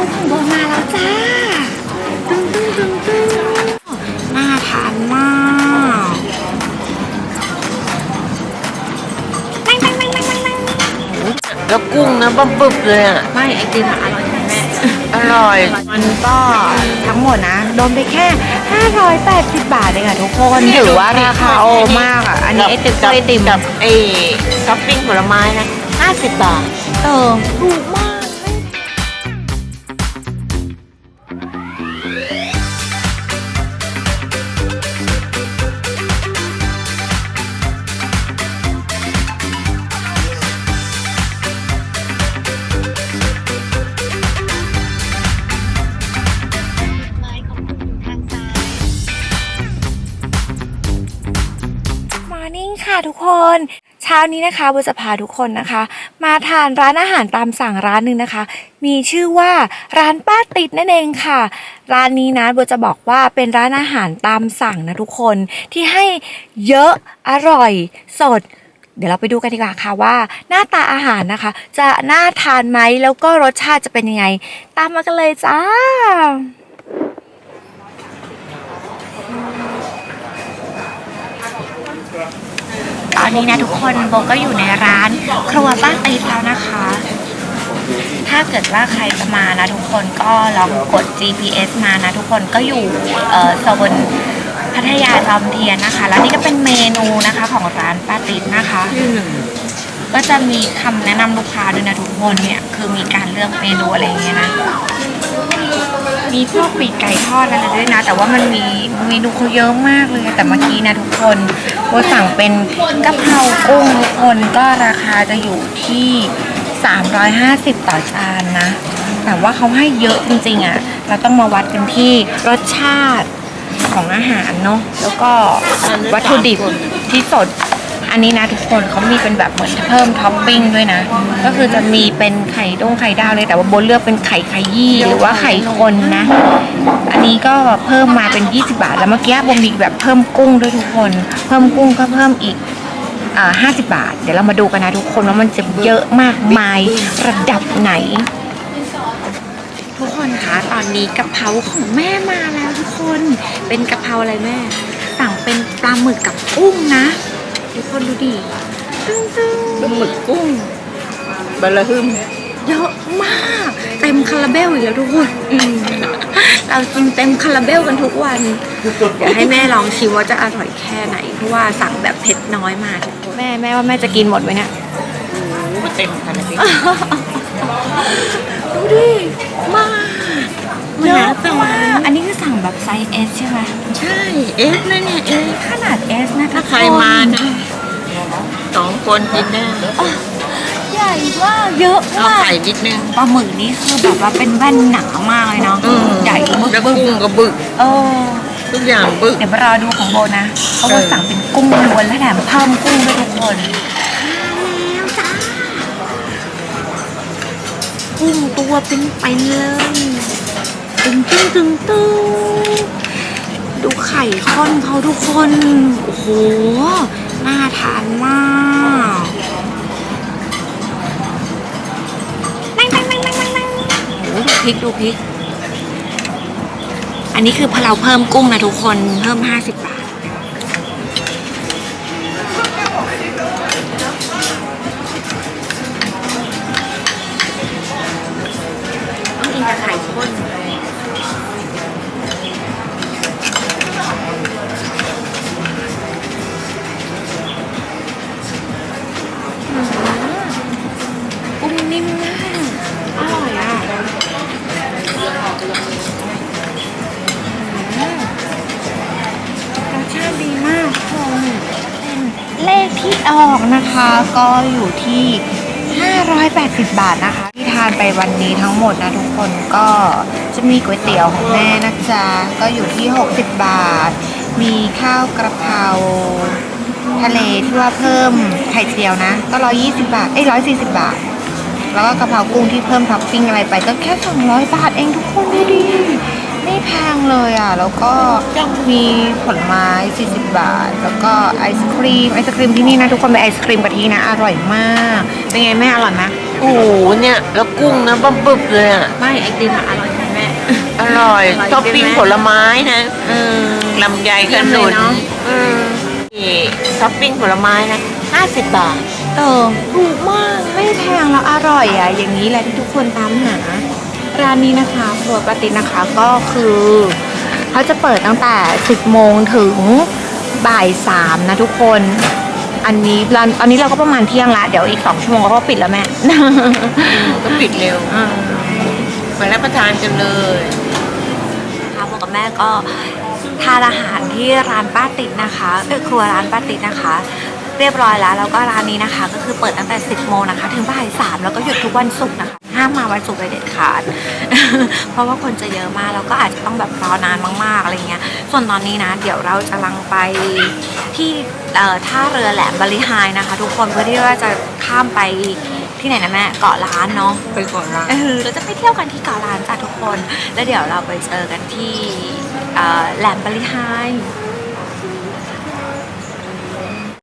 นูของโบมาแล้วจ้าตึ้งตึ้งตึ้งตึ้งน่าทานมากนั่งนั่งนั่งนั่งนั่งนั่งแล้วกุ้งนะบึ้มบึบเลยอะ ไม่ไอติมอะอร่อยไหมแม่ อร่อย มันก็ทั้งหมดนะโดนไปแค่ 580 บาทเองอะทุกคน ถือว่าราคาโอมากอะอันนี้ไอติมก็ไอติมกับไอ้ท็อปปิ้งผลไม้นะ 50 บาท เออถูกมาก ทุกคนเช้านี้นะคะโบจะพาทุกคนนะคะ มาทานร้านอาหารตามสั่งร้านหนึ่งนะคะ มีชื่อว่าร้านป้าติดนั่นเองค่ะ ร้านนี้นะโบจะบอกว่าเป็นร้านอาหารตามสั่งนะทุกคนที่ให้เยอะอร่อย สด เดี๋ยวเราไปดูกันดีกว่าค่ะว่า หน้าตาอาหารนะคะ จะน่าทานไหมแล้วก็รสชาติจะเป็นยังไง ตามมากันเลยจ้า อนนี้นะทุกคนโบก็อยู่ในร้าน ครัวป้าติแล้วนะคะ ถ้าเกิดว่าใครจะมานะทุกคนก็ลองกด GPS มานะทุกคนก็อยู่เออโซนพัทยาจอมเทียนนะคะ แล้วนี่ก็เป็นเมนูนะคะของร้านป้าติดนะคะ ก็จะมีคำแนะนำลูกค้าด้วยนะทุกคนเนี่ย คือมีการเลือกเมนูอะไรอย่างเงี้ยนะ มีพวกปีกไก่ทอดอะไรด้วยนะ แต่ว่ามันมีเมนูเขาเยอะมากเลยแต่เมื่อกี้นะทุกคนโบสั่งเป็นกะเพรากุ้งทุกคนก็ราคาจะอยู่ที่ 350 ต่อจานนะ แต่ว่าเขาให้เยอะจริงๆอะ เราต้องมาวัดกันที่รสชาติของอาหารเนาะแล้วก็วัตถุดิบที่สด อันนี้นะทุกคนเขามีเป็นแบบเหมือนเพิ่มท็อปปิ้งด้วยนะ ก็คือจะมีเป็นไข่ดงไข่ดาวเลยแต่ว่าโบนเลือกเป็นไข่ไข่ยี่หรือว่าไข่คนนะ อันนี้ก็เพิ่มมาเป็น 20 บาท แล้วเมื่อกี้โบมีแบบเพิ่มกุ้งด้วยทุกคน เพิ่มกุ้งก็เพิ่มอีกอ่า50บาท เดี๋ยวเรามาดูกันนะทุกคนว่ามันจะเยอะมากมายระดับไหน ทุกคนคะตอนนี้กะเพราของแม่มาแล้วทุกคน เป็นกะเพราอะไรแม่ สั่งเป็นปลาหมึกกับกุ้งนะ ทุกคนดูดิตึ้งตึ้งปลาหมึกกุ้งบะละหึมเยอะมาก เต็มคาราเบลอีกแล้วทุกคนอืมเรากินเต็มคาราเบลกันทุกวันเดี๋ยวให้แม่ลองชิมว่าจะอร่อยแค่ไหน เพราะว่าสั่งแบบเผ็ดน้อยมาทุกคนแม่แม่ว่าแม่จะกินหมดไหมเนี่ยเต็มขนาดนี้ดูดิมากเยอะมากอันนี้คือสั่งแบบไซส์ S ใช่ไหมใช่เอฟนะเนี่ยเอฟขนาด S นะถ้าใครมานะ สองคนกินได้ใหญ่มากเยอะเอามากไข่นิดนึง ปลาหมึกนี่คือแบบว่าเป็นแว่นหนามากเลยเนาะอืม ใหญ่บึกแล้วบึกกุ้งก็บึก เออ ทุกอย่างบึก เดี๋ยวมารอดูของโบนะเพราะเอว่าอสั่งเป็นกุ้งล้วนและแถมเพิ่มกุ้งด้วยทุกคนแล้วจ้ากุ้งตัวเป็นเป็นๆเลยตึงตึงตึงตึงดูไข่ข้นเขาทุกคน โอ้โห น่าทาน ริกดูพริก อันนี้คือพะเราเพิ่มกุ้งนะทุกคนเพิ่ม50บาท ต้องกินกับไข่ข้นกุ้งนิ่มมากอร่อยอะ รสชาติดีมากทุกคนเลขที่ออกนะคะก็อยู่ที่ 580 บาทนะคะ ที่ทานไปวันนี้ทั้งหมดนะทุกคนก็จะมีก๋วยเตี๋ยวของแม่นะจ๊ะ ก็อยู่ที่ 60 บาท มีข้าวกระเพราทะเลที่ว่าเพิ่มไข่เจียวนะ ก็ 120 บาท เอ้ย140 บาท แล้วก็กะเพรากุ้งที่เพิ่มท็อปปิ้งอะไรไปก็แค่200บาทเองทุกคนดูดิไม่แพงเลยอะ แล้วก็มีผลไม้ 40 บาท แล้วก็ไอศครีม ไอศครีมที่นี่นะ ทุกคนเป็นไอศครีมกะทินะ อร่อยมาก เป็นไงแม่อร่อยไหมอโอ้โหเนี่ย แล้วกุ้งนะบั้มบึบเลยอะ ไม่ไอติมอะอร่อยไหมแม่ อร่อยอร่อยท็อปปิ้งใช่ไหมผลไม้นะเออลำไยขนุนเยี่ยมเลยเนอะเออนี่ท็อปปิ้งผลไม้นะ 50 บาท เออถูกมากไม่ แพงแล้วอร่อยอะอย่างนี้แหละที่ทุกคนตามหา ร้านนี้นะคะครัวปาตินนะคะก็คือเขาจะเปิดตั้งแต่ 10 โมงถึงบ่าย 3 นะทุกคน อันนี้ร้านอันนี้เราก็ประมาณเที่ยงละเดี๋ยวอีก 2 ชั่วโมงก็ปิดแล้วแม่ ก็ปิดเร็วมารับประทานกันเลยนะคะบอกกับแม่ก็ทานอาหารที่ร้านป้าติดนะคะเออครัวร้านป้าติดนะคะ เรียบร้อยแล้ว แล้วก็ร้านนี้นะคะ ก็คือเปิดตั้งแต่ 10 โมงนะคะ ถึงบ่ายสามแล้วก็หยุดทุกวันศุกร์นะคะ ห้ามมาวันศุกร์เลยเด็ดขาด เพราะว่าคนจะเยอะมาก แล้วก็อาจจะต้องแบบรอนานมากๆอะไรเงี้ย ส่วนตอนนี้นะ เดี๋ยวเราจะลังไปที่เอ่อท่าเรือแหลมบาริไฮนะคะ ทุกคนเพื่อที่ว่าจะข้ามไปที่ไหนนะแม่เกาะล้านเนาะไปก่อนละเออเราจะไปเที่ยวกันที่เกาะล้านจ้ะทุกคน แล้วเดี๋ยวเราไปเจอกันที่เอ่อแหลมบาริไฮ